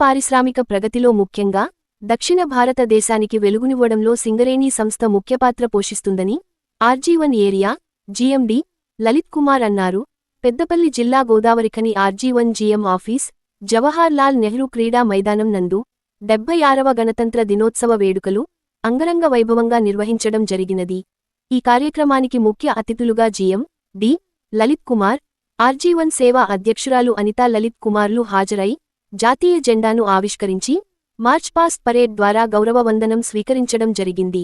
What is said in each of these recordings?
పారిశ్రామిక ప్రగతిలో ముఖ్యంగా దక్షిణ భారతదేశానికి వెలుగునివ్వడంలో సింగరేణి సంస్థ ముఖ్యపాత్ర పోషిస్తుందని RG one area GMD Lalit Kumar అన్నారు. పెద్దపల్లి జిల్లా Godavarikhani RG one GM office Jawahar Lal Nehru క్రీడా మైదానం నందు డెబ్బై ఆరవ గణతంత్ర దినోత్సవ వేడుకలు అంగరంగ వైభవంగా నిర్వహించడం జరిగినది. ఈ కార్యక్రమానికి ముఖ్య అతిథులుగా GM D Lalit Kumar RG one సేవా అధ్యక్షురాలు అనితా లలిత్ కుమార్లు హాజరై జాతీయ జెండాను ఆవిష్కరించి మార్చ్ పాస్ట్ పరేడ్ ద్వారా గౌరవ వందనం స్వీకరించడం జరిగింది.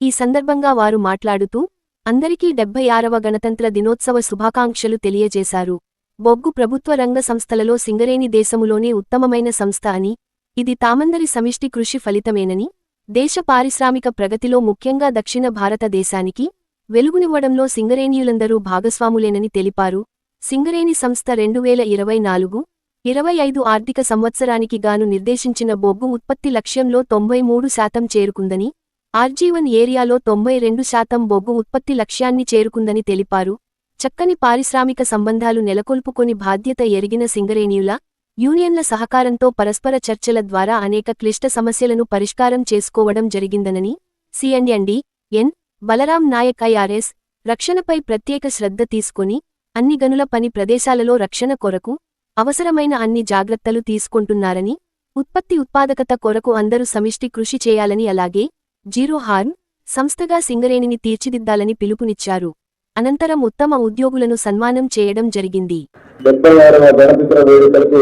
ఈ సందర్భంగా వారు మాట్లాడుతూ అందరికీ డెబ్బై ఆరవ గణతంత్ర దినోత్సవ శుభాకాంక్షలు తెలియజేశారు. బొగ్గు ప్రభుత్వ రంగ సంస్థలలో సింగరేణి దేశములోనే ఉత్తమమైన సంస్థ అని ఇది తామందరి సమిష్టి కృషి ఫలితమేనని దేశ పారిశ్రామిక ప్రగతిలో ముఖ్యంగా దక్షిణ భారతదేశానికి వెలుగునివ్వడంలో సింగరేణియులందరూ భాగస్వాములేనని తెలిపారు. సింగరేణి సంస్థ రెండు వేల ఇరవై నాలుగు ఇరవై ఐదు ఆర్థిక సంవత్సరానికి గాను నిర్దేశించిన బొగ్గు ఉత్పత్తి లక్ష్యంలో తొంభై మూడు శాతం చేరుకుందని ఆర్జీవన్ ఏరియాలో తొంభై రెండు శాతం బొగ్గు ఉత్పత్తి లక్ష్యాన్ని చేరుకుందని తెలిపారు. చక్కని పారిశ్రామిక సంబంధాలు నెలకొల్పుకొని బాధ్యత ఎరిగిన సింగరేణియుల యూనియన్ల సహకారంతో పరస్పర చర్చల ద్వారా అనేక క్లిష్ట సమస్యలను పరిష్కారం చేసుకోవడం జరిగిందనని CMD N Balram Naik IRS రక్షణపై ప్రత్యేక శ్రద్ధ తీసుకొని అన్ని గనుల పని ప్రదేశాలలో రక్షణ కొరకు అవసరమైన అన్ని జాగ్రత్తలు తీసుకుంటున్నారని ఉత్పత్తి ఉత్పాదకత కొరకు అందరూ సమిష్టి కృషి చేయాలని అలాగే జీరో హార్మ్ సంస్థగా సింగరేణిని తీర్చిదిద్దాలని పిలుపునిచ్చారు. అనంతరం ఉత్తమ ఉద్యోగులను సన్మానం చేయడం జరిగింది. డెబ్బై ఆరవ గణతంత్ర వేడుకలకు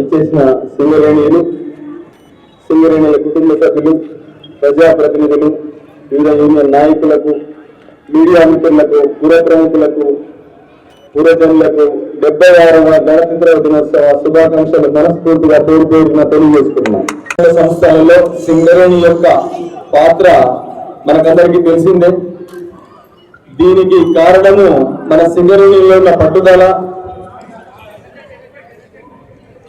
ఇచ్చేసిన సింగరేణియులు సింగరేణిల కుటుంబ సభ్యులు ప్రజాప్రతినిధులు వివిధ యూనియన్ నాయకులకు మీడియా మిత్రులకు పుర ప్రముఖులకు పురజనులకు డెబ్బై ఆరవ గణతంత్ర దినోత్సవ శుభాకాంక్షలు మనస్ఫూర్తిగా పేరు పేరున తెలియజేసుకున్నాం సంస్థలలో సింగరేణి యొక్క పాత్ర మనకందరికీ తెలిసిందే. దీనికి కారణము మన సింగరేణిలో ఉన్న పట్టుదల.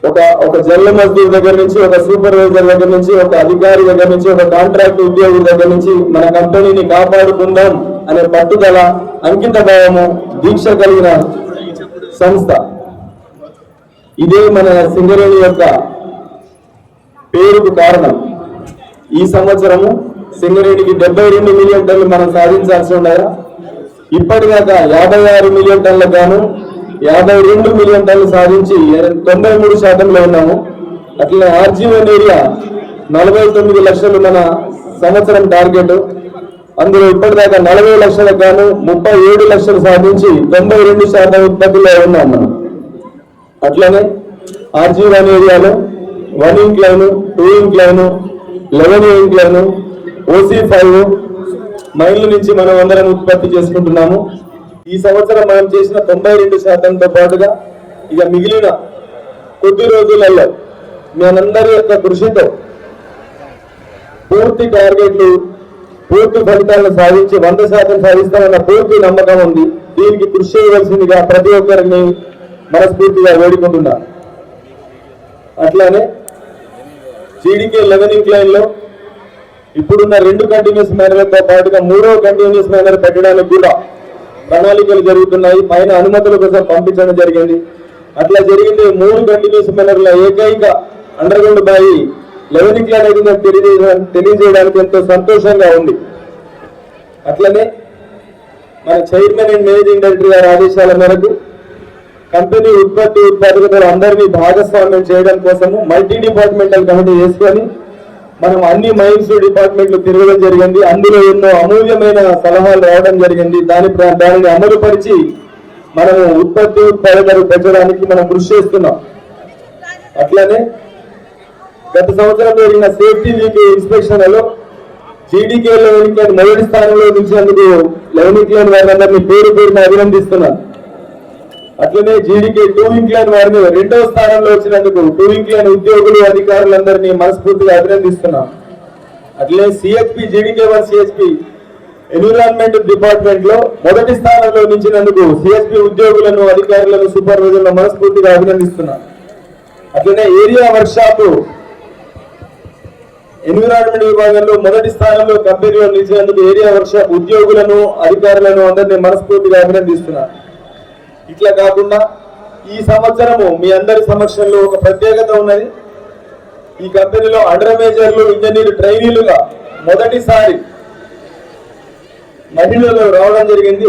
ఒక ఒక జల్ల మజ్దూర్ దగ్గర నుంచి ఒక సూపర్వైజర్ దగ్గర నుంచి ఒక అధికారి దగ్గర నుంచి ఒక కాంట్రాక్ట్ ఉద్యోగి దగ్గర నుంచి మన కంపెనీని కాపాడుకుందాం. అనే పట్టుదల అంకిత భావము దీక్ష కలిగిన సంస్థ. ఇదే మన సింగరేణి యొక్క పేరుకు కారణం. ఈ సంవత్సరము సింగరేణికి డెబ్బై రెండు మిలియన్ టన్నులు మనం సాధించాల్సి ఉన్నాయా? ఇప్పటిదాకా యాభై ఆరు మిలియన్ టన్నులకు గాను యాభై రెండు మిలియన్ టన్నులు సాధించి తొంభై మూడు శాతంలో ఉన్నాము. అట్లా ఆర్జీవన్ ఏరియా నలభై తొమ్మిది లక్షలు మన సంవత్సరం టార్గెట్. అందులో ఇప్పటిదాకా నలభై లక్షలకు గాను ముప్పై ఏడు లక్షలు సాధించి తొంభై రెండు శాతం ఉత్పత్తిలో ఉన్నాం మనం. అట్లనే ఆర్జీ వన్ ఏరియాలో one incline two incline eleven incline OC five మైళ్ళ నుంచి మనం అందరం ఉత్పత్తి చేసుకుంటున్నాము. ఈ సంవత్సరం మనం చేసిన తొంభై రెండు శాతంతో పాటుగా ఇక మిగిలిన కొద్ది రోజులలో మనందరి యొక్క కృషితో పూర్తి టార్గెట్లు పూర్తి ఫలితాలను సాధించి వంద శాతం సాధిస్తామన్న పూర్తి నమ్మకం ఉంది. దీనికి కృషి చేయవలసిందిగా ప్రతి ఒక్కరిని మనస్ఫూర్తిగా వేడుకుంటున్నా. అట్లానే జీడీకే లెవెన్ ఇంక్లైన్లో ఇప్పుడున్న రెండు కంటిన్యూస్ మైనర్లతో పాటుగా మూడో కంటిన్యూస్ మైనర్ పెట్టడానికి కూడా ప్రణాళికలు జరుగుతున్నాయి. పైన అనుమతుల కోసం పంపించడం జరిగింది. అట్లా జరిగింది. మూడు కంటిన్యూస్ మైనర్ల ఏకైక అండర్గ్రౌండ్ బాయి లెవెన్ అనేది అయిందని తెలియజేయడం తెలియజేయడానికి ఎంతో సంతోషంగా ఉంది. అట్లనే మన చైర్మన్ అండ్ మేనేజింగ్ డైరెక్టర్ గారి ఆదేశాల మేరకు కంపెనీ ఉత్పత్తి ఉత్పాదకతలు అందరినీ భాగస్వామ్యం చేయడం కోసము మల్టీ డిపార్ట్మెంటల్ కమిటీ వేసుకొని మనం అన్ని మైన్స్ డిపార్ట్మెంట్లు తిరగడం జరిగింది. అందులో ఎన్నో అమూల్యమైన సలహాలు రావడం జరిగింది. దాని దానిని అమలుపరిచి మనము ఉత్పత్తి ఉత్పాదకలు పెంచడానికి మనం కృషి చేస్తున్నాం. అట్లనే గత సంవత్సరం జరిగిన సేఫ్టీ వీక్ ఇన్స్పెక్షన్లలో జీడీకే లెవెన్ మొదటి స్థానంలో నిలిచినందుకు లెవెన్ ఇంక్లైన్ వారిని పేరు పేరున అభినందిస్తున్నాను. అట్లనే జీడీకే టూ ఇంక్లైన్ వారిని రెండవ స్థానంలో వచ్చినందుకు టూ ఇంక్లైన్ ఉద్యోగులు అధికారులందరినీ మనస్ఫూర్తిగా అభినందిస్తున్నాం అట్లే CSP GDK one CSP environment డిపార్ట్మెంట్లో మొదటి స్థానంలో నిలిచినందుకు సిఎస్పి ఉద్యోగులను అధికారులను సూపర్వైజర్లను మనస్ఫూర్తిగా అభినందిస్తున్నాం అట్లనే ఏరియా వర్క్షాప్ ఎన్విరాన్మెంట్ విభాగంలో మొదటి స్థానంలో కంపెనీలో నిలిచినందుకు ఏరియా వర్క్షాప్ ఉద్యోగులను అధికారులను అందరినీ మనస్ఫూర్తిగా అభినందిస్తున్నా. ఇట్లా కాకుండా ఈ సంవత్సరము మీ అందరి సమక్షంలో ఒక ప్రత్యేకత ఉన్నది. ఈ కంపెనీలో అండర్ మేజర్లు ఇంజనీర్ ట్రైనీలుగా మొదటిసారి మహిళలు రావడం జరిగింది.